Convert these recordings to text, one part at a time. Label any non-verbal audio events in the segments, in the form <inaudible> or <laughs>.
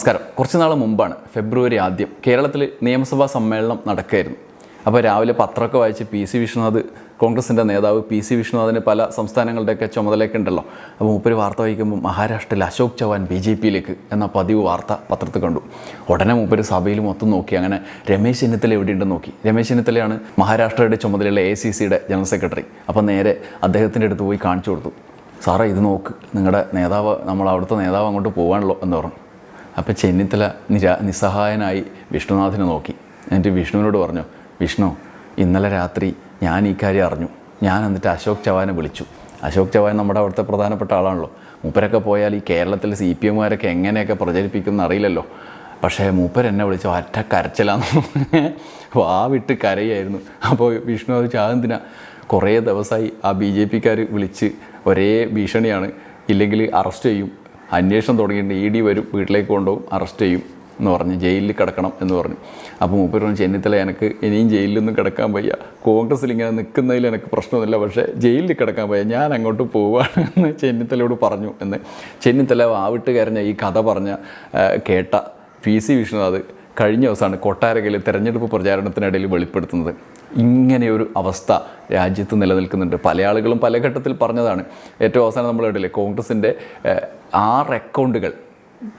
നമസ്കാരം. കുറച്ച് നാൾ മുമ്പാണ് ഫെബ്രുവരി ആദ്യം കേരളത്തിൽ നിയമസഭാ സമ്മേളനം നടക്കുകയായിരുന്നു. അപ്പോൾ രാവിലെ പത്രമൊക്കെ വായിച്ച് പി സി വിഷ്ണുനാഥ് കോൺഗ്രസിന്റെ നേതാവ് പി സി വിഷ്ണുനാഥിന് പല സംസ്ഥാനങ്ങളുടെയൊക്കെ ചുമതലയൊക്കെ ഉണ്ടല്ലോ അപ്പോൾ മൂപ്പര് വാർത്ത വായിക്കുമ്പോൾ മഹാരാഷ്ട്രയിൽ അശോക് ചവാൻ ബി ജെ പിയിലേക്ക് എന്ന പതിവ് വാർത്ത പത്രത്തിൽ കണ്ടു. ഉടനെ മൂപ്പര് സഭയിൽ മൊത്തം നോക്കി. അങ്ങനെ രമേശ് ചെന്നിത്തല എവിടെയുണ്ടെന്ന് നോക്കി. രമേശ് ചെന്നിത്തലയാണ് മഹാരാഷ്ട്രയുടെ ചുമതലയുള്ള എ സി സിയുടെ ജനറൽ സെക്രട്ടറി. അപ്പോൾ നേരെ അദ്ദേഹത്തിന്റെ അടുത്ത് പോയി കാണിച്ചു കൊടുത്തു. സാറേ ഇത് നോക്ക്. നിങ്ങളുടെ നേതാവ് നമ്മൾ അവിടുത്തെ നേതാവ് അങ്ങോട്ട് പോകാണല്ലോ എന്ന് പറഞ്ഞു. അപ്പോൾ ചെന്നിത്തല നിരാ നിസ്സഹായനായി വിഷ്ണുനാഥിനെ നോക്കി. എന്നിട്ട് വിഷ്ണുവിനോട് പറഞ്ഞു വിഷ്ണു ഇന്നലെ രാത്രി ഞാൻ ഈ കാര്യം അറിഞ്ഞു. ഞാൻ എന്നിട്ട് അശോക് ചവാനെ വിളിച്ചു. അശോക് ചവാൻ നമ്മുടെ അവിടുത്തെ പ്രധാനപ്പെട്ട ആളാണല്ലോ. മൂപ്പരൊക്കെ പോയാൽ ഈ കേരളത്തിൽ സി പി എമ്മുകാരൊക്കെ എങ്ങനെയൊക്കെ പ്രചരിപ്പിക്കുമെന്ന് അറിയില്ലല്ലോ. പക്ഷേ മൂപ്പർ എന്നെ വിളിച്ചു ഒറ്റ കരച്ചിലാന്ന് വാ വിട്ട് കരയായിരുന്നു. അപ്പോൾ വിഷ്ണു അത് ചാന്തിന കുറേ ദിവസമായി ആ ബി ജെ പിക്കാർ വിളിച്ച് ഒരേ ഭീഷണിയാണ്. ഇല്ലെങ്കിൽ അറസ്റ്റ് ചെയ്യും. അന്വേഷണം തുടങ്ങിയിട്ട് ഇ ഡി വരും വീട്ടിലേക്ക് കൊണ്ടുപോകും അറസ്റ്റ് ചെയ്യും എന്ന് പറഞ്ഞ് ജയിലിൽ കിടക്കണം എന്ന് പറഞ്ഞു. അപ്പോൾ മൂപ്പർ പറഞ്ഞു ചെന്നിത്തല എനിക്ക് ഇനിയും ജയിലിലൊന്നും കിടക്കാൻ വയ്യ. കോൺഗ്രസ്സിൽ ഇങ്ങനെ നിൽക്കുന്നതിൽ എനിക്ക് പ്രശ്നമൊന്നുമില്ല പക്ഷേ ജയിലിൽ കിടക്കാൻ വയ്യ. ഞാൻ അങ്ങോട്ട് പോവുകയാണ് എന്ന് ചെന്നിത്തലയോട് പറഞ്ഞു എന്ന്. ചെന്നിത്തല ആവിട്ട് കരഞ്ഞ ഈ കഥ പറഞ്ഞ കേട്ട പി സി വിഷ്ണുനാഥ് കഴിഞ്ഞ ദിവസമാണ് കൊട്ടാരകയിൽ തെരഞ്ഞെടുപ്പ് പ്രചാരണത്തിനിടയിൽ വെളിപ്പെടുത്തുന്നത്. ഇങ്ങനെയൊരു അവസ്ഥ രാജ്യത്ത് നിലനിൽക്കുന്നുണ്ട്. പല ആളുകളും പല ഘട്ടത്തിൽ പറഞ്ഞതാണ്. ഏറ്റവും അവസാനം നമ്മൾ കണ്ടില്ലേ കോൺഗ്രസിന്റെ ആറ് അക്കൗണ്ടുകൾ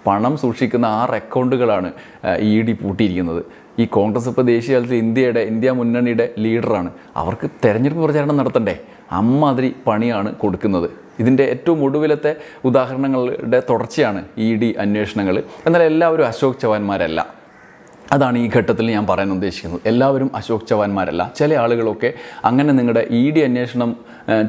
പണം സൂക്ഷിക്കുന്ന ആറ് അക്കൗണ്ടുകളാണ് ഇ ഡി പൂട്ടിയിരിക്കുന്നത്. ഈ കോൺഗ്രസ് ഇപ്പോൾ ദേശീയ തലത്തിൽ ഇന്ത്യയുടെ ഇന്ത്യ മുന്നണിയുടെ ലീഡറാണ്. അവർക്ക് തെരഞ്ഞെടുപ്പ് പ്രചാരണം നടത്തണ്ടേ? അമ്മാതിരി പണിയാണ് കൊടുക്കുന്നത്. ഇതിന്റെ ഏറ്റവും ഒടുവിലത്തെ ഉദാഹരണങ്ങളുടെ തുടർച്ചയാണ് ഇ ഡി അന്വേഷണങ്ങൾ. എന്നാൽ എല്ലാവരും അശോക് ചവാന്മാരല്ല അതാണ് ഈ ഘട്ടത്തിൽ ഞാൻ പറയാൻ ഉദ്ദേശിക്കുന്നത്. എല്ലാവരും അശോക് ചവാന്മാരല്ല ചില ആളുകളൊക്കെ അങ്ങനെ നിങ്ങളുടെ ഇ ഡി അന്വേഷണം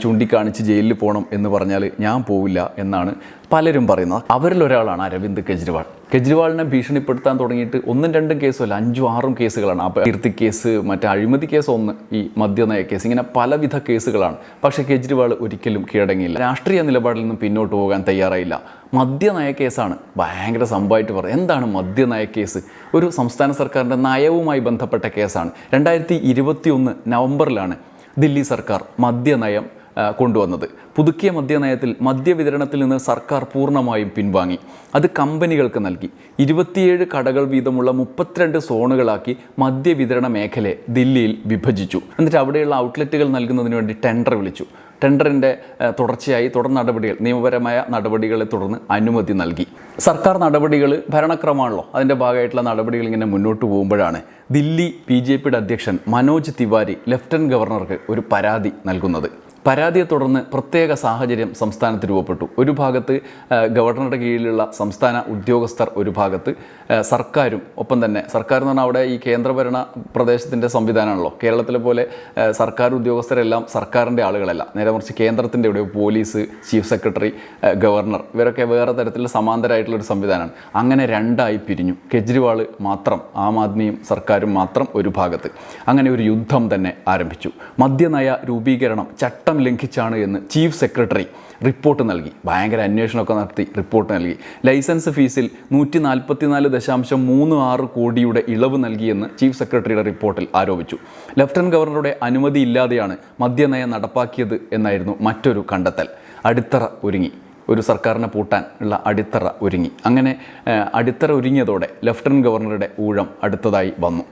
ചൂണ്ടിക്കാണിച്ച് ജയിലിൽ പോകണം എന്ന് പറഞ്ഞാൽ ഞാൻ പോവില്ല എന്നാണ് പലരും പറയുന്നത്. അവരിൽ ഒരാളാണ് അരവിന്ദ് കെജ്രിവാൾ. കെജ്രിവാളിനെ ഭീഷണിപ്പെടുത്താൻ തുടങ്ങിയിട്ട് ഒന്നും രണ്ടും കേസുമല്ല അഞ്ചും ആറും കേസുകളാണ്. അപ്പോൾ കീർത്തി കേസ് മറ്റേ അഴിമതി കേസ് ഒന്ന് ഈ മദ്യനയ കേസ് ഇങ്ങനെ പലവിധ കേസുകളാണ്. പക്ഷേ കെജ്രിവാൾ ഒരിക്കലും കീഴടങ്ങിയില്ല. രാഷ്ട്രീയ നിലപാടിൽ നിന്നും പിന്നോട്ട് പോകാൻ തയ്യാറായില്ല. മദ്യനയ കേസാണ് ഭയങ്കര സംഭവമായിട്ട് പറയുന്നത്. എന്താണ് മദ്യനയ കേസ്? ഒരു സംസ്ഥാന സർക്കാരിന്റെ നയവുമായി ബന്ധപ്പെട്ട കേസാണ്. രണ്ടായിരത്തി ഇരുപത്തി ഒന്ന് നവംബറിലാണ് ദില്ലി സർക്കാർ മദ്യനയം കൊണ്ടുവന്നത്. പുതുക്കിയ മദ്യനയത്തിൽ മദ്യവിതരണത്തിൽ നിന്ന് സർക്കാർ പൂർണമായും പിൻവാങ്ങി. അത് കമ്പനികൾക്ക് നൽകി. ഇരുപത്തിയേഴ് കടകൾ വീതമുള്ള മുപ്പത്തിരണ്ട് സോണുകളാക്കി മദ്യവിതരണ മേഖലയെ ദില്ലിയിൽ വിഭജിച്ചു. എന്നിട്ട് അവിടെയുള്ള ഔട്ട്ലെറ്റുകൾ നൽകുന്നതിന് വേണ്ടി ടെൻഡർ വിളിച്ചു. ടെൻഡറിന്റെ തുടർച്ചയായി തുടർ നടപടികൾ നിയമപരമായ നടപടികളെ തുടർന്ന് അനുമതി നൽകി. സർക്കാർ നടപടികൾ ഭരണക്രമമാണല്ലോ അതിന്റെ ഭാഗമായിട്ടുള്ള നടപടികൾ ഇങ്ങനെ മുന്നോട്ട് പോകുമ്പോഴാണ് ദില്ലി ബി ജെ പിയുടെ അധ്യക്ഷൻ മനോജ് തിവാരി ലെഫ്റ്റനന്റ് ഗവർണർക്ക് ഒരു പരാതി നൽകുന്നത്. പരാതിയെ തുടർന്ന് പ്രത്യേക സാഹചര്യം സംസ്ഥാനത്ത് രൂപപ്പെട്ടു. ഒരു ഭാഗത്ത് ഗവർണറുടെ കീഴിലുള്ള സംസ്ഥാന ഉദ്യോഗസ്ഥർ ഒരു ഭാഗത്ത് സർക്കാരും ഒപ്പം തന്നെ. സർക്കാർ എന്ന് പറഞ്ഞാൽ അവിടെ ഈ കേന്ദ്രഭരണ പ്രദേശത്തിന്റെ സംവിധാനമാണല്ലോ. കേരളത്തിലെ പോലെ സർക്കാർ ഉദ്യോഗസ്ഥരെല്ലാം സർക്കാരിന്റെ ആളുകളല്ല. നേരെ മറിച്ച് കേന്ദ്രത്തിന്റെ ഇവിടെ പോലീസ് ചീഫ് സെക്രട്ടറി ഗവർണർ ഇവരൊക്കെ വേറെ തരത്തിലുള്ള സമാന്തരമായിട്ടുള്ള ഒരു സംവിധാനമാണ്. അങ്ങനെ രണ്ടായി പിരിഞ്ഞു. കെജ്രിവാൾ മാത്രം ആം ആദ്മിയും സർക്കാരും മാത്രം ഒരു ഭാഗത്ത്. അങ്ങനെ ഒരു യുദ്ധം തന്നെ ആരംഭിച്ചു. മദ്യനയ രൂപീകരണം ചട്ടം ലംഘിച്ചാണ് എന്ന് ചീഫ് സെക്രട്ടറി റിപ്പോർട്ട് നൽകി. ഭയങ്കര അന്വേഷണമൊക്കെ നടത്തി റിപ്പോർട്ട് നൽകി. ലൈസൻസ് ഫീസിൽ നൂറ്റി നാൽപ്പത്തിനാല് ദശാംശം മൂന്ന് ആറ് കോടിയുടെ ഇളവ് നൽകിയെന്ന് ചീഫ് സെക്രട്ടറിയുടെ റിപ്പോർട്ടിൽ ആരോപിച്ചു. ലഫ്റ്റനന്റ് ഗവർണറുടെ അനുമതി ഇല്ലാതെയാണ് മദ്യനയം നടപ്പാക്കിയത് എന്നായിരുന്നു മറ്റൊരു കണ്ടെത്തൽ. അടിത്തറ ഒരുങ്ങി. ഒരു സർക്കാരിനെ പൂട്ടാൻ ഉള്ള അടിത്തറ ഒരുങ്ങി. അങ്ങനെ അടിത്തറ ഒരുങ്ങിയതോടെ ലഫ്റ്റനന്റ് ഗവർണറുടെ ഊഴം അടുത്തതായി വന്നു.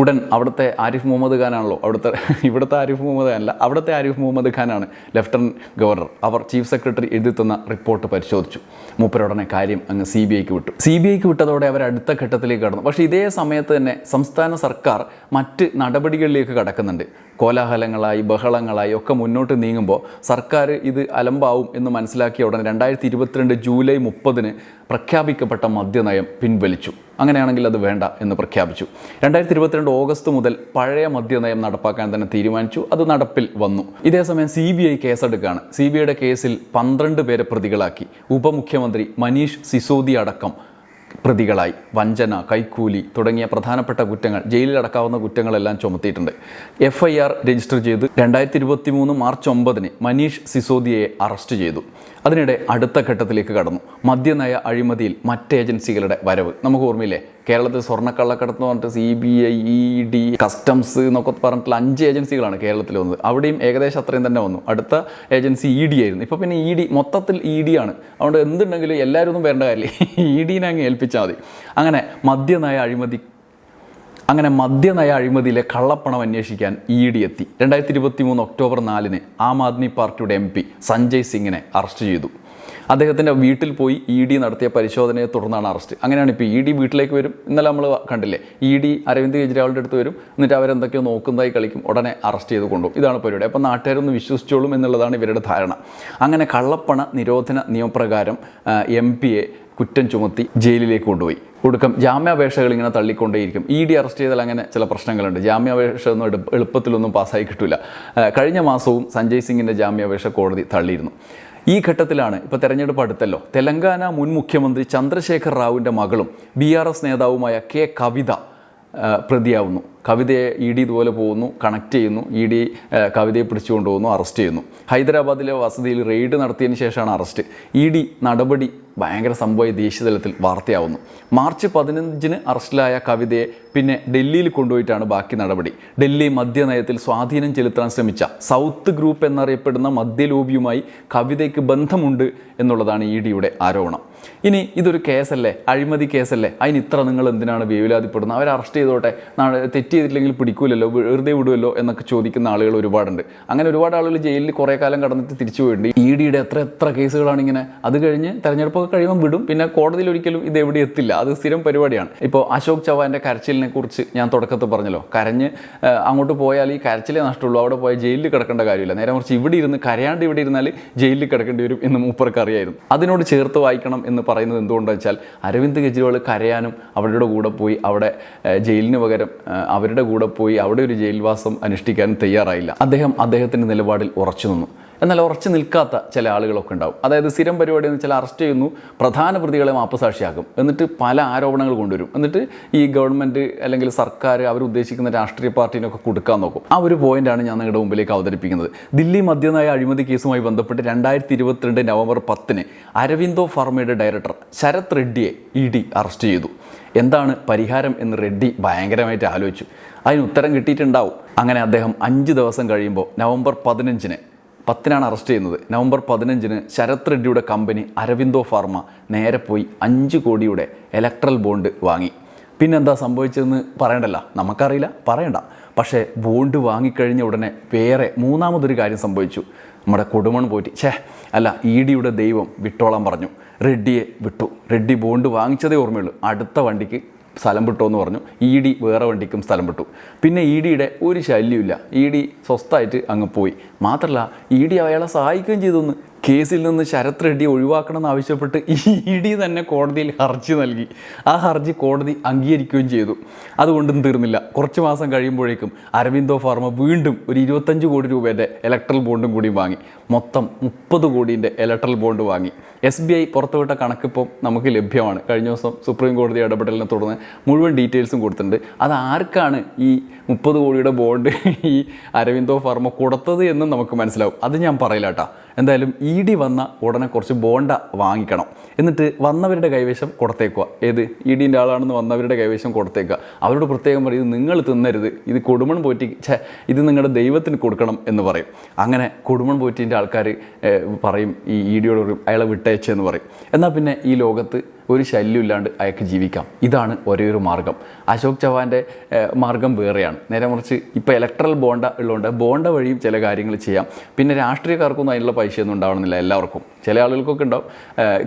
ഉടൻ അവിടുത്തെ ആരിഫ് മുഹമ്മദ് ഖാനാണല്ലോ. അവിടുത്തെ ഇവിടുത്തെ ആരിഫ് മുഹമ്മദ് ഖാനല്ല അവിടുത്തെ ആരിഫ് മുഹമ്മദ് ഖാനാണ് ലഫ്റ്റനന്റ് ഗവർണർ അവർ ചീഫ് സെക്രട്ടറി എഴുതി തന്ന റിപ്പോർട്ട് പരിശോധിച്ചു. മൂപ്പരുടനെ കാര്യം അങ്ങ് സി ബി ഐക്ക് വിട്ടു. സി ബി ഐക്ക് വിട്ടതോടെ അവർ അടുത്ത ഘട്ടത്തിലേക്ക് കടന്നു. പക്ഷേ ഇതേ സമയത്ത് തന്നെ സംസ്ഥാന സർക്കാർ മറ്റ് നടപടികളിലേക്ക് കടക്കുന്നുണ്ട്. കോലാഹലങ്ങളായി ബഹളങ്ങളായി ഒക്കെ മുന്നോട്ട് നീങ്ങുമ്പോൾ സർക്കാർ ഇത് അലമ്പാവും എന്ന് മനസ്സിലാക്കിയ ഉടനെ രണ്ടായിരത്തി ഇരുപത്തിരണ്ട് ജൂലൈ മുപ്പതിന് പ്രഖ്യാപിക്കപ്പെട്ട മദ്യനയം പിൻവലിച്ചു. അങ്ങനെയാണെങ്കിൽ അത് വേണ്ട എന്ന് പ്രഖ്യാപിച്ചു. രണ്ടായിരത്തി ഇരുപത്തിരണ്ട് ഓഗസ്റ്റ് മുതൽ പഴയ മദ്യനയം നടപ്പാക്കാൻ തന്നെ തീരുമാനിച്ചു. അത് നടപ്പിൽ വന്നു. ഇതേസമയം സി ബി ഐ കേസെടുക്കുകയാണ് സി ബി ഐയുടെ കേസിൽ പന്ത്രണ്ട് പേരെ പ്രതികളാക്കി. ഉപമുഖ്യമന്ത്രി മനീഷ് സിസോദി അടക്കം പ്രതികളായി. വഞ്ചന കൈക്കൂലി തുടങ്ങിയ പ്രധാനപ്പെട്ട കുറ്റങ്ങൾ ജയിലിലടക്കാവുന്ന കുറ്റങ്ങളെല്ലാം ചുമത്തിയിട്ടുണ്ട്. എഫ് ഐ ആർ രജിസ്റ്റർ ചെയ്ത് രണ്ടായിരത്തി ഇരുപത്തി മൂന്ന് മാർച്ച് ഒമ്പതിന് മനീഷ് സിസോദിയയെ അറസ്റ്റ് ചെയ്തു. അതിനിടെ അടുത്ത ഘട്ടത്തിലേക്ക് കടന്നു. മദ്യനയ അഴിമതിയിൽ മറ്റ് ഏജൻസികളുടെ വരവ്. നമുക്ക് ഓർമ്മയില്ലേ? കേരളത്തിൽ സ്വർണക്കള്ളക്കടത്ത് എന്ന് പറഞ്ഞിട്ട് C B I E D customs എന്നൊക്കെ പറഞ്ഞിട്ടുള്ള അഞ്ച് ഏജൻസികളാണ് കേരളത്തിൽ വന്നത്. അവിടെയും ഏകദേശം അത്രയും തന്നെ വന്നു. അടുത്ത ഏജൻസി ഇ ഡി ആയിരുന്നു. ഇപ്പോൾ പിന്നെ ഇ ഡി മൊത്തത്തിൽ ഇ ഡി ആണ്. അതുകൊണ്ട് എന്തുണ്ടെങ്കിലും എല്ലാവരും ഒന്നും വരേണ്ട കാര്യമില്ല. <laughs> ഇ ഡിനെ അങ്ങ് ഏൽപ്പിച്ചു ഏൽപ്പിച്ചാൽ മതി. അങ്ങനെ മദ്യനയ അഴിമതി അങ്ങനെ മദ്യനയ അഴിമതിയിലെ കള്ളപ്പണം അന്വേഷിക്കാൻ ഇ ഡി എത്തി. രണ്ടായിരത്തി ഇരുപത്തി മൂന്ന് ഒക്ടോബർ നാലിന് ആം ആദ്മി പാർട്ടിയുടെ എം പി സഞ്ജയ് സിംഗിനെ അറസ്റ്റ് ചെയ്തു. അദ്ദേഹത്തിന്റെ വീട്ടിൽ പോയി ഇ ഡി നടത്തിയ പരിശോധനയെ തുടർന്നാണ് അറസ്റ്റ്. അങ്ങനെയാണ് ഇപ്പോൾ ഇ ഡി വീട്ടിലേക്ക് വരും. ഇന്നലെ നമ്മൾ കണ്ടില്ലേ ഇ ഡി അരവിന്ദ് കെജ്രിവാളിന്റെ അടുത്ത് വരും. എന്നിട്ട് അവരെന്തൊക്കെയോ നോക്കുന്നതായി കളിക്കും. ഉടനെ അറസ്റ്റ് ചെയ്ത് കൊണ്ടുപോകും. ഇതാണ് പരിപാടി. അപ്പോൾ നാട്ടുകാരൊന്ന് വിശ്വസിച്ചോളും എന്നുള്ളതാണ് ഇവരുടെ ധാരണ. അങ്ങനെ കള്ളപ്പണ നിരോധന നിയമപ്രകാരം എം പിയെ കുറ്റം ചുമത്തി ജയിലിലേക്ക് കൊണ്ടുപോയി. ഒടുക്കം ജാമ്യാപേക്ഷകൾ ഇങ്ങനെ തള്ളിക്കൊണ്ടേയിരിക്കും. ഇ ഡി അറസ്റ്റ് ചെയ്താൽ അങ്ങനെ ചില പ്രശ്നങ്ങളുണ്ട്. ജാമ്യാപേക്ഷ ഒന്നും എളുപ്പത്തിലൊന്നും പാസ്സായി കിട്ടില്ല കഴിഞ്ഞ മാസവും സഞ്ജയ് സിംഗിന്റെ ജാമ്യാപേക്ഷ കോടതി തള്ളിയിരുന്നു. ഈ ഘട്ടത്തിലാണ് ഇപ്പോൾ തെരഞ്ഞെടുപ്പ് അടുത്തല്ലോ. തെലങ്കാന മുൻ മുഖ്യമന്ത്രി ചന്ദ്രശേഖർ റാവുവിന്റെ മകളും ബി നേതാവുമായ കെ കവിത പ്രതിയാവുന്നു. കവിതയെ ഇ ഡി ഇതുപോലെ പോകുന്നു കണക്ട് ചെയ്യുന്നു ഇ ഡി കവിതയെ പിടിച്ചുകൊണ്ട് പോകുന്നു അറസ്റ്റ് ചെയ്യുന്നു. ഹൈദരാബാദിലെ വസതിയിൽ റെയ്ഡ് നടത്തിയതിന് ശേഷമാണ് അറസ്റ്റ്. ഇ ഡി നടപടി ഭയങ്കര സംഭവമായി ദേശീയ തലത്തിൽ വാർത്തയാവുന്നു. മാർച്ച് പതിനഞ്ചിന് അറസ്റ്റിലായ കവിതയെ പിന്നെ ഡൽഹിയിൽ കൊണ്ടുപോയിട്ടാണ് ബാക്കി നടപടി. ഡൽഹി മദ്യനയത്തിൽ സ്വാധീനം ചെലുത്താൻ ശ്രമിച്ച സൗത്ത് ഗ്രൂപ്പ് എന്നറിയപ്പെടുന്ന മദ്യലോബിയുമായി കവിതയ്ക്ക് ബന്ധമുണ്ട് എന്നുള്ളതാണ് ഇ ഡിയുടെ ആരോപണം. ഇനി ഇതൊരു കേസല്ലേ? അഴിമതി കേസല്ലേ? അതിന് ഇത്ര നിങ്ങൾ എന്തിനാണ് വേവിലാതിപ്പെടുന്നത്? അവരെ അറസ്റ്റ് ചെയ്തോട്ടെ. തെറ്റ് ചെയ്തില്ലെങ്കിൽ പിടിക്കൂലല്ലോ? വെറുതെ വിടുമല്ലോ എന്നൊക്കെ ചോദിക്കുന്ന ആളുകൾ ഒരുപാടുണ്ട്. അങ്ങനെ ഒരുപാട് ആളുകൾ ജയിലിൽ കുറേ കാലം കടന്നിട്ട് തിരിച്ചു പോയിട്ടുണ്ട്. ഇ ഡിയുടെ എത്ര എത്ര കേസുകളാണ് ഇങ്ങനെ? അത് കഴിഞ്ഞ് തെരഞ്ഞെടുപ്പൊക്കെ കഴിയുമ്പോൾ വിടും. പിന്നെ കോടതിയിൽ ഒരിക്കലും ഇത് എവിടെ എത്തില്ല. അത് സ്ഥിരം പരിപാടിയാണ്. ഇപ്പോൾ അശോക് ചവാന്റെ കരച്ചിലിനെ കുറിച്ച് ഞാൻ തുടക്കത്തിൽ പറഞ്ഞല്ലോ. കരഞ്ഞ് അങ്ങോട്ട് പോയാൽ ഈ കരച്ചിലേ നഷ്ടമുള്ളൂ. അവിടെ പോയാൽ ജയിലിൽ കിടക്കേണ്ട കാര്യമില്ല. നേരെ മറിച്ച് ഇവിടെ ഇരുന്ന് കരയാണ്ട് ഇവിടെ ഇരുന്നാൽ ജയിലിൽ കിടക്കേണ്ടി വരും എന്ന് മൂപ്പർക്ക് അറിയായിരുന്നു. അതിനോട് ചേർത്ത് വായിക്കണം എന്ന് പറയുന്നത് എന്തുകൊണ്ടെന്ന് വെച്ചാൽ അരവിന്ദ് കെജ്രിവാൾ കരയാനും അവരുടെ കൂടെ പോയി അവിടെ ജയിലിന് പകരം അവരുടെ കൂടെ പോയി അവിടെ ഒരു ജയിൽവാസം അനുഷ്ഠിക്കാനും തയ്യാറായില്ല. അദ്ദേഹം അദ്ദേഹത്തിന്റെ നിലപാടിൽ ഉറച്ചു നിന്നു എന്നാൽ ഉറച്ചു നിൽക്കാത്ത ചില ആളുകളൊക്കെ ഉണ്ടാവും. അതായത് സ്ഥിരം പരിപാടി എന്ന് വെച്ചാൽ അറസ്റ്റ് ചെയ്യുന്നു പ്രധാന പ്രതികളെ മാപ്പുസാക്ഷിയാക്കും. എന്നിട്ട് പല ആരോപണങ്ങൾ കൊണ്ടുവരും. എന്നിട്ട് ഈ ഗവൺമെന്റ് അല്ലെങ്കിൽ സർക്കാർ അവരുദ്ദേശിക്കുന്ന രാഷ്ട്രീയ പാർട്ടീനൊക്കെ കൊടുക്കാൻ നോക്കും. ആ ഒരു പോയിന്റാണ് ഞാൻ നിങ്ങളുടെ മുമ്പിലേക്ക് അവതരിപ്പിക്കുന്നത്. ദില്ലി മദ്യനയ അഴിമതി കേസുമായി ബന്ധപ്പെട്ട് രണ്ടായിരത്തി ഇരുപത്തിരണ്ട് നവംബർ പത്തിന് അരവിന്ദോ ഫാർമയുടെ ഡയറക്ടർ ശരത് റെഡ്ഡിയെ ഇ ഡി അറസ്റ്റ് ചെയ്തു. എന്താണ് പരിഹാരം എന്ന് റെഡ്ഡി ഭയങ്കരമായിട്ട് ആലോചിച്ചു. അതിന് ഉത്തരം കിട്ടിയിട്ടുണ്ടാവും. അങ്ങനെ അദ്ദേഹം അഞ്ച് ദിവസം കഴിയുമ്പോൾ നവംബർ പതിനഞ്ചിന് പത്തിനാണ് അറസ്റ്റ് ചെയ്യുന്നത്. നവംബർ പതിനഞ്ചിന് ശരത് റെഡ്ഡിയുടെ കമ്പനി അരവിന്ദോ ഫാർമ നേരെ പോയി അഞ്ച് കോടിയുടെ ഇലക്ട്രൽ ബോണ്ട് വാങ്ങി. പിന്നെന്താ സംഭവിച്ചതെന്ന് പറയണ്ടല്ല? നമുക്കറിയില്ല പറയണ്ട. പക്ഷേ ബോണ്ട് വാങ്ങിക്കഴിഞ്ഞ ഉടനെ വേറെ മൂന്നാമതൊരു കാര്യം സംഭവിച്ചു. നമ്മുടെ കൊടുമൺ പോറ്റി. ഛേ അല്ല ഇ ഡിയുടെ ദൈവം വിട്ടോളാൻ പറഞ്ഞു. റെഡ്ഡിയെ വിട്ടു. റെഡ്ഡി ബോണ്ട് വാങ്ങിച്ചതേ ഓർമ്മയുള്ളൂ. അടുത്ത വണ്ടിക്ക് സ്ഥലം വിട്ടോ എന്ന് പറഞ്ഞു. ഇ ഡി വേറെ വണ്ടിക്കും സ്ഥലം വിട്ടു. പിന്നെ ഇ ഡിയുടെ ഒരു ശല്യമില്ല ഇ ഡി സ്വസ്ഥമായിട്ട് അങ്ങ് പോയി. മാത്രമല്ല ഇ ഡി അയാളെ സഹായിക്കുകയും ചെയ്തൊന്ന്. കേസിൽ നിന്ന് ശരത് റെഡ്ഡി ഒഴിവാക്കണമെന്ന് ആവശ്യപ്പെട്ട് ഇ ഡി തന്നെ കോടതിയിൽ ഹർജി നൽകി. ആ ഹർജി കോടതി അംഗീകരിക്കുകയും ചെയ്തു. അതുകൊണ്ടും തീർന്നില്ല. കുറച്ച് മാസം കഴിയുമ്പോഴേക്കും അരവിന്ദോ ഫാർമ വീണ്ടും ഒരു ഇരുപത്തഞ്ച് കോടി രൂപേന്റെ ഇലക്ട്രൽ ബോണ്ടും കൂടി വാങ്ങി. മൊത്തം മുപ്പത് കോടീന്റെ ഇലക്ട്രൽ ബോണ്ട് വാങ്ങി. എസ് ബി ഐ പുറത്തുവിട്ട കണക്കിപ്പം നമുക്ക് ലഭ്യമാണ്. കഴിഞ്ഞ ദിവസം സുപ്രീം കോടതി ഇടപെടലിനെ തുടർന്ന് മുഴുവൻ ഡീറ്റെയിൽസും കൊടുത്തിട്ടുണ്ട്. അത് ആർക്കാണ് ഈ മുപ്പത് കോടിയുടെ ബോണ്ട് ഈ അരവിന്ദോ ഫാർമ കൊടുത്തത് എന്നും നമുക്ക് മനസ്സിലാവും. അത് ഞാൻ പറയില്ല കേട്ടോ എന്തായാലും ഇ ഡി വന്ന ഉടനെ കുറച്ച് ബോണ്ട വാങ്ങിക്കണം. എന്നിട്ട് വന്നവരുടെ കൈവശം കൊടുത്തേക്കുക. ഏത്? ഇ ആളാണെന്ന് വന്നവരുടെ കൈവശം കൊടുത്തേക്കുക. അവരോട് പ്രത്യേകം പറയും ഇത് നിങ്ങൾ തിന്നരുത്. ഇത് കൊടുമൺ പോറ്റി ഛേ ഇത് നിങ്ങളുടെ ദൈവത്തിന് കൊടുക്കണം എന്ന് പറയും. അങ്ങനെ കൊടുമൺ പോറ്റീന്റെ ആൾക്കാർ പറയും ഈ ഇ ഡിയോട് പറയും അയാളെ വിട്ടയച്ചെന്ന് പറയും. എന്നാൽ പിന്നെ ഈ ലോകത്ത് ഒരു ശല്യം ഇല്ലാണ്ട് അയാൾക്ക് ജീവിക്കാം. ഇതാണ് ഒരേ ഒരു മാർഗം. അശോക് ചവാന്റെ മാർഗം വേറെയാണ്. നേരെ മറിച്ച് ഇപ്പോൾ ഇലക്ട്രൽ ബോണ്ട ഉള്ളതുകൊണ്ട് ബോണ്ട വഴിയും ചില കാര്യങ്ങൾ ചെയ്യാം. പിന്നെ രാഷ്ട്രീയക്കാർക്കൊന്നും അതിനുള്ള പൈസയൊന്നും ഉണ്ടാവണമെന്നില്ല എല്ലാവർക്കും. ചില ആളുകൾക്കൊക്കെ ഉണ്ടാവും.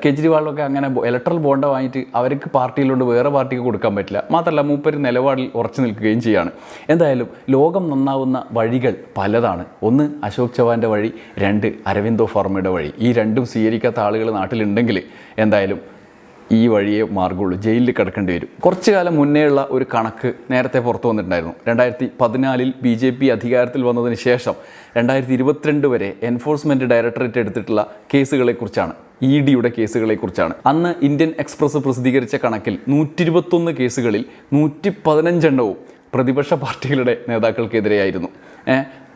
കെജ്രിവാളിലൊക്കെ അങ്ങനെ ഇലക്ട്രൽ ബോണ്ട വാങ്ങിയിട്ട് അവർക്ക് പാർട്ടിയിലുണ്ട് വേറെ പാർട്ടിക്ക് കൊടുക്കാൻ പറ്റില്ല. മാത്രമല്ല മൂപ്പര് നിലപാടിൽ ഉറച്ചു നിൽക്കുകയും ചെയ്യുകയാണ് എന്തായാലും ലോകം നന്നാവുന്ന വഴികൾ പലതാണ്. ഒന്ന് അശോക് ചവാന്റെ വഴി രണ്ട് അരവിന്ദോ ഫാർമയുടെ വഴി. ഈ രണ്ടും സ്വീകരിക്കാത്ത ആളുകൾ നാട്ടിലുണ്ടെങ്കിൽ എന്തായാലും ഈ വഴിയെ മാർഗമുള്ളൂ ജയിലിൽ കിടക്കേണ്ടി വരും. കുറച്ചു കാലം മുന്നേയുള്ള ഒരു കണക്ക് നേരത്തെ പുറത്തു വന്നിട്ടുണ്ടായിരുന്നു. രണ്ടായിരത്തി പതിനാലിൽ ബി ജെ പി അധികാരത്തിൽ വന്നതിന് ശേഷം രണ്ടായിരത്തി ഇരുപത്തിരണ്ട് വരെ എൻഫോഴ്സ്മെന്റ് ഡയറക്ടറേറ്റ് എടുത്തിട്ടുള്ള കേസുകളെക്കുറിച്ചാണ് ഇ ഡിയുടെ കേസുകളെക്കുറിച്ചാണ് അന്ന് ഇന്ത്യൻ എക്സ്പ്രസ് പ്രസിദ്ധീകരിച്ച കണക്കിൽ നൂറ്റി ഇരുപത്തൊന്ന് കേസുകളിൽ നൂറ്റി പതിനഞ്ചെണ്ണവും പ്രതിപക്ഷ പാർട്ടികളുടെ നേതാക്കൾക്കെതിരെയായിരുന്നു.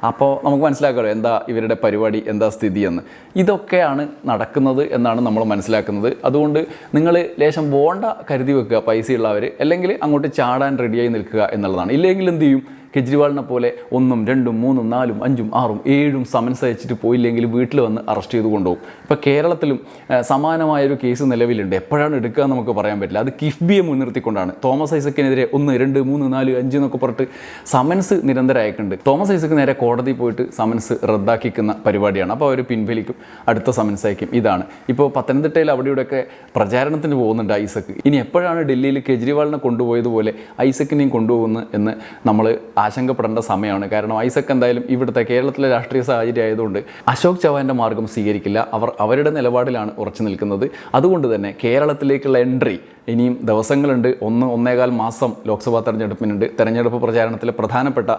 അപ്പോൾ നമുക്ക് മനസ്സിലാക്കാമല്ലോ എന്താ ഇവരുടെ പരിപാടി എന്താ സ്ഥിതി എന്ന്. ഇതൊക്കെയാണ് നടക്കുന്നത് എന്നാണ് നമ്മൾ മനസ്സിലാക്കുന്നത്. അതുകൊണ്ട് നിങ്ങൾ ലേശം ബോണ്ട കരുതി വെക്കുക പൈസയുള്ളവർ അല്ലെങ്കിൽ അങ്ങോട്ട് ചാടാൻ റെഡിയായി നിൽക്കുക എന്നുള്ളതാണ്. ഇല്ലെങ്കിൽ എന്ത് ചെയ്യും? കെജ്രിവാളിനെ പോലെ ഒന്നും രണ്ടും മൂന്നും നാലും അഞ്ചും ആറും ഏഴും സമൻസ് അയച്ചിട്ട് പോയില്ലെങ്കിൽ വീട്ടിൽ വന്ന് അറസ്റ്റ് ചെയ്ത് കൊണ്ടുപോകും. ഇപ്പോൾ കേരളത്തിലും സമാനമായൊരു കേസ് നിലവിലുണ്ട്. എപ്പോഴാണ് എടുക്കുക എന്ന് നമുക്ക് പറയാൻ പറ്റില്ല. അത് കിഫ്ബിയെ മുൻനിർത്തിക്കൊണ്ടാണ്. തോമസ് ഐസക്കിനെതിരെ ഒന്ന് രണ്ട് മൂന്ന് നാല് അഞ്ച് എന്നൊക്കെ പറഞ്ഞിട്ട് സമൻസ് നിരന്തരം അയക്കുന്നുണ്ട് തോമസ് ഐസക്ക് നേരെ കോടതി പോയിട്ട് സമൻസ് റദ്ദാക്കിക്കുന്ന പരിപാടിയാണ്. അപ്പോൾ അവർ പിൻവലിക്കും. അടുത്ത സമൻസ് അയക്കും. ഇതാണ്. ഇപ്പോൾ പത്തനംതിട്ടയിൽ അവിടെ ഇവിടെയൊക്കെ പ്രചാരണത്തിന് പോകുന്നുണ്ട് ഐസക്ക്. ഇനി എപ്പോഴാണ് ഡൽഹിയിൽ കെജ്രിവാളിനെ കൊണ്ടുപോയതുപോലെ ഐസക്കിനെയും കൊണ്ടുപോകുന്നത് എന്ന് നമ്മൾ ആശങ്കപ്പെടേണ്ട സമയമാണ്. കാരണം ഐസക് എന്തായാലും ഇവിടുത്തെ കേരളത്തിലെ രാഷ്ട്രീയ സാഹചര്യം ആയതുകൊണ്ട് അശോക് ചവാന്റെ മാർഗം സ്വീകരിക്കില്ല. അവർ അവരുടെ നിലപാടിലാണ് ഉറച്ചു നിൽക്കുന്നത്. അതുകൊണ്ട് തന്നെ കേരളത്തിലേക്കുള്ള എൻട്രി ഇനിയും ദിവസങ്ങളുണ്ട്. ഒന്ന് ഒന്നേകാൽ മാസം ലോക്സഭാ തെരഞ്ഞെടുപ്പിനുണ്ട്. തെരഞ്ഞെടുപ്പ് പ്രചാരണത്തിലെ പ്രധാനപ്പെട്ട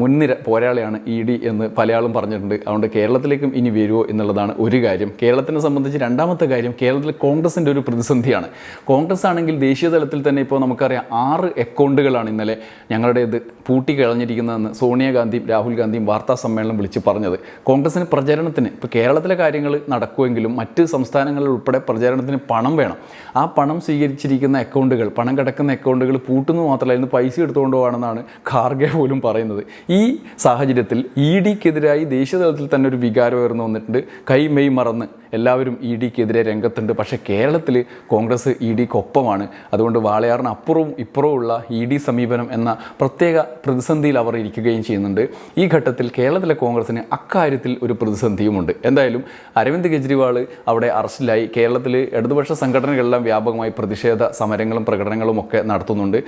മുൻനിര പോരാളിയാണ് ഇ ഡി എന്ന് പലയാളും പറഞ്ഞിട്ടുണ്ട്. അതുകൊണ്ട് കേരളത്തിലേക്കും ഇനി വരുമോ എന്നുള്ളതാണ് ഒരു കാര്യം. കേരളത്തിനെ സംബന്ധിച്ച് രണ്ടാമത്തെ കാര്യം കേരളത്തിൽ കോൺഗ്രസിന്റെ ഒരു പ്രതിസന്ധിയാണ്. കോൺഗ്രസ് ആണെങ്കിൽ ദേശീയ തലത്തിൽ തന്നെ ഇപ്പോൾ നമുക്കറിയാം ആറ് അക്കൗണ്ടുകളാണ് ഇന്നലെ ഞങ്ങളുടെ ഇത് പൂട്ടി കളഞ്ഞിരിക്കുന്നതെന്ന് സോണിയാഗാന്ധിയും രാഹുൽ ഗാന്ധിയും വാർത്താ സമ്മേളനം വിളിച്ച് പറഞ്ഞത്. കോൺഗ്രസിന് പ്രചരണത്തിന് ഇപ്പോൾ കേരളത്തിലെ കാര്യങ്ങൾ നടക്കുമെങ്കിലും മറ്റ് സംസ്ഥാനങ്ങളിൽ ഉൾപ്പെടെ പ്രചരണത്തിന് പണം വേണം. ആ പണം സ്വീകരിച്ചിരിക്കുന്ന അക്കൗണ്ടുകൾ പണം കിടക്കുന്ന അക്കൗണ്ടുകൾ പൂട്ടുന്നു മാത്രമല്ല ഇന്ന് പൈസ എടുത്തുകൊണ്ട് പോകണമെന്നാണ് ഖാർഗെ പോലും പറയുന്നത്. ഈ സാഹചര്യത്തിൽ ഇ ഡിക്കെതിരായി ദേശീയ തലത്തിൽ തന്നെ ഒരു വികാരം ഉയർന്നു വന്നിട്ടുണ്ട്. കൈ മെയ് മറന്ന് എല്ലാവരും ഇ ഡിക്കെതിരെ രംഗത്തുണ്ട്. പക്ഷേ കേരളത്തിൽ കോൺഗ്രസ് ഇ ഡിക്കൊപ്പമാണ്. അതുകൊണ്ട് വാളയാറിന് അപ്പുറവും ഇപ്പുറവും ഉള്ള ഇ ഡി സമീപനം എന്ന പ്രത്യേക പ്രതിസന്ധിയിൽ അവർ ഇരിക്കുകയും ചെയ്യുന്നുണ്ട്. ഈ ഘട്ടത്തിൽ കേരളത്തിലെ കോൺഗ്രസിന് അക്കാര്യത്തിൽ ഒരു പ്രതിസന്ധിയുമുണ്ട്. എന്തായാലും അരവിന്ദ് കെജ്രിവാൾ അവിടെ അറസ്റ്റിലായി. കേരളത്തിൽ ഇടതുപക്ഷ സംഘടനകളെല്ലാം വ്യാപകമായി പ്രതിഷേധ സമരങ്ങളും പ്രകടനങ്ങളും ഒക്കെ നടത്തുന്നുണ്ട്.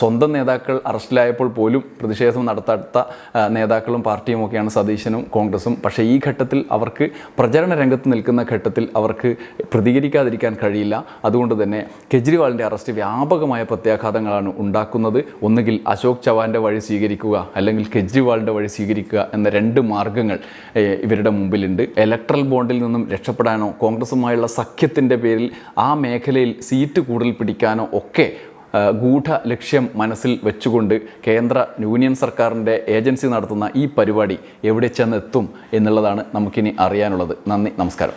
സ്വന്തം നേതാക്കൾ അറസ്റ്റിലായപ്പോൾ പോലും പ്രതിഷേധം നടത്താത്ത നേതാക്കളും പാർട്ടിയും ഒക്കെയാണ് സതീശനും കോൺഗ്രസും. പക്ഷേ ഈ ഘട്ടത്തിൽ അവർക്ക് പ്രചരണ രംഗത്ത് നിൽക്കുന്ന ഘട്ടത്തിൽ അവർക്ക് പ്രതികരിക്കാതിരിക്കാൻ കഴിയില്ല. അതുകൊണ്ട് തന്നെ കെജ്രിവാളിന്റെ അറസ്റ്റ് വ്യാപകമായ പ്രത്യാഘാതങ്ങളാണ് ഉണ്ടാക്കുന്നത്. ഒന്നുകിൽ അശോക് ചവാന്റെ വഴി സ്വീകരിക്കുക അല്ലെങ്കിൽ കെജ്രിവാളിന്റെ വഴി സ്വീകരിക്കുക എന്ന രണ്ട് മാർഗങ്ങൾ ഇവരുടെ മുമ്പിലുണ്ട്. ഇലക്ട്രൽ ബോണ്ടിൽ നിന്നും രക്ഷപ്പെടാനോ കോൺഗ്രസുമായുള്ള സഖ്യത്തിന്റെ പേരിൽ ആ മേഖലയിൽ സീറ്റ് കൂടുതൽ പിടിക്കാനോ ഒക്കെ ഗൂഢ ലക്ഷ്യം മനസ്സിൽ വെച്ചുകൊണ്ട് കേന്ദ്ര യൂണിയൻ സർക്കാരിന്റെ ഏജൻസി നടത്തുന്ന ഈ പരിപാടി എവിടെ ചെന്നെത്തും എന്നുള്ളതാണ് നമുക്കിനി അറിയാനുള്ളത്. നന്ദി നമസ്കാരം.